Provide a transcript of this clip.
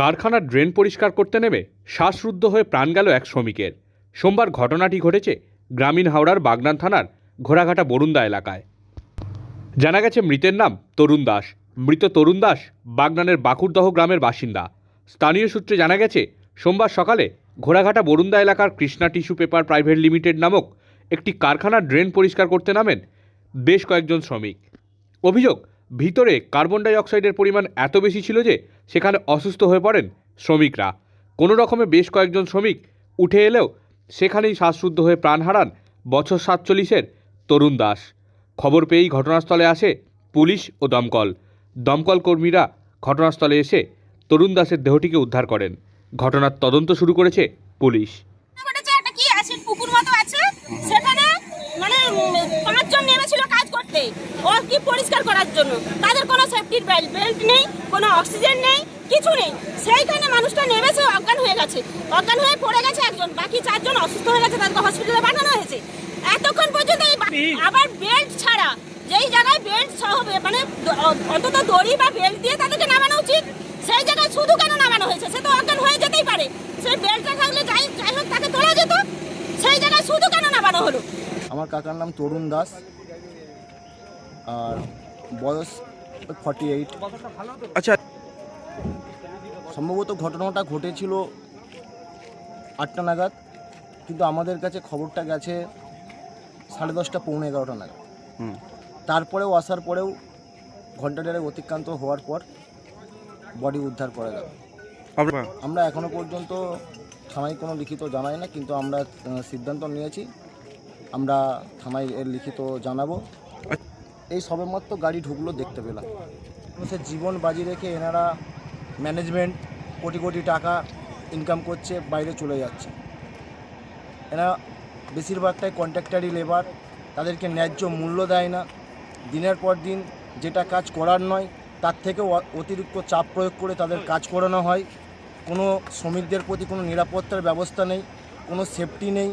কারখানার ড্রেন পরিষ্কার করতে নেমে শ্বাসরুদ্ধ হয়ে প্রাণ গেল এক শ্রমিকের। সোমবার ঘটনাটি ঘটেছে গ্রামীণ হাওড়ার বাগনান থানার ঘোড়াঘাটা বরুন্দা এলাকায়। জানা গেছে মৃতের নাম তরুণ দাস। মৃত তরুণ দাস বাগনানের বাকুরদহ গ্রামের বাসিন্দা। স্থানীয় সূত্রে জানা গেছে, সোমবার সকালে ঘোড়াঘাটা বরুন্দা এলাকার Krishna tissue paper private limited নামক একটি কারখানার ড্রেন পরিষ্কার করতে নামেন বেশ কয়েকজন শ্রমিক। অভিযোগ ভিতরে কার্বন ডাই অক্সাইডের পরিমাণ এত বেশি ছিল যে সেখানে অসুস্থ হয়ে পড়েন শ্রমিকরা। কোনো রকমে বেশ কয়েকজন শ্রমিক উঠে এলেও সেখানেই শ্বাসরুদ্ধ হয়ে প্রাণ হারান বছর সাতচল্লিশের তরুণ দাস। খবর পেয়েই ঘটনাস্থলে আসে পুলিশ ও দমকল। দমকল কর্মীরা ঘটনাস্থলে এসে তরুণ দাসের দেহটিকে উদ্ধার করেন। ঘটনার তদন্ত শুরু করেছে পুলিশ ঘটেছে একটা কি আছে পুকুর মতো আছে সেখানে মানে উম, পাঁচজন নেমেছিল ও কি পরিষ্কার করার জন্য? তাদের কোনো সেফটির বেল্ট বেল্ট নেই কোনো অক্সিজেন নেই কিছু নেই। সেইখানে মানুষটা নেমেছে অজ্ঞান হয়ে গেছে। অজ্ঞান হয়ে পড়ে গেছে একজন বাকি চারজন অসুস্থ হয়ে গেছে তাদেরকে হসপিটালে পাঠানো হয়েছে। এতক্ষণ পর্যন্ত এই আবার বেল্ট ছাড়া যেই জায়গায় বেল্ট সহ মানে অন্তত দড়ি বা বেল্ট দিয়ে তাদেরকে নামানো উচিত। সেই জায়গায় শুধু কেন নামানো হয়েছে? সে তো অজ্ঞান হয়ে যেতেই পারে। সেই বেল্টটা থাকলে যাই যাই হোক তাকে তোলা যেত। সেই জায়গায় শুধু কেন নামানো হলো? আমার কাকার নাম তরুণ দাস। আর বয়স ফর্টি এইট আচ্ছা। সম্ভবত ঘটনাটা ঘটেছিল আটটা নাগাদ কিন্তু আমাদের কাছে খবরটা গেছে সাড়ে দশটা পৌনে এগারোটা নাগাদ। তারপরেও আসার পরেও ঘণ্টা দেড়েক অতিক্রান্ত হওয়ার পর বডি উদ্ধার করা গেল। আমরা এখনও পর্যন্ত থানায় কোনো লিখিত জানাই না কিন্তু আমরা সিদ্ধান্ত নিয়েছি। আমরা থানায় এর লিখিত জানাব। এই সবেমাত্র গাড়ি ঢুকলো দেখতে পেলাম। মানুষের জীবন বাজি রেখে এনারা ম্যানেজমেন্ট কোটি কোটি টাকা ইনকাম করছে, বাইরে চলে যাচ্ছে। এরা বেশিরভাগটাই কন্ট্রাক্টারি লেবার তাদেরকে ন্যায্য মূল্য দেয় না। দিনের পর দিন যেটা কাজ করার নয়, তার থেকেও অতিরিক্ত চাপ প্রয়োগ করে তাদের কাজ করানো হয়। কোনো শ্রমিকদের প্রতি কোনো নিরাপত্তার ব্যবস্থা নেই, কোনো সেফটি নেই।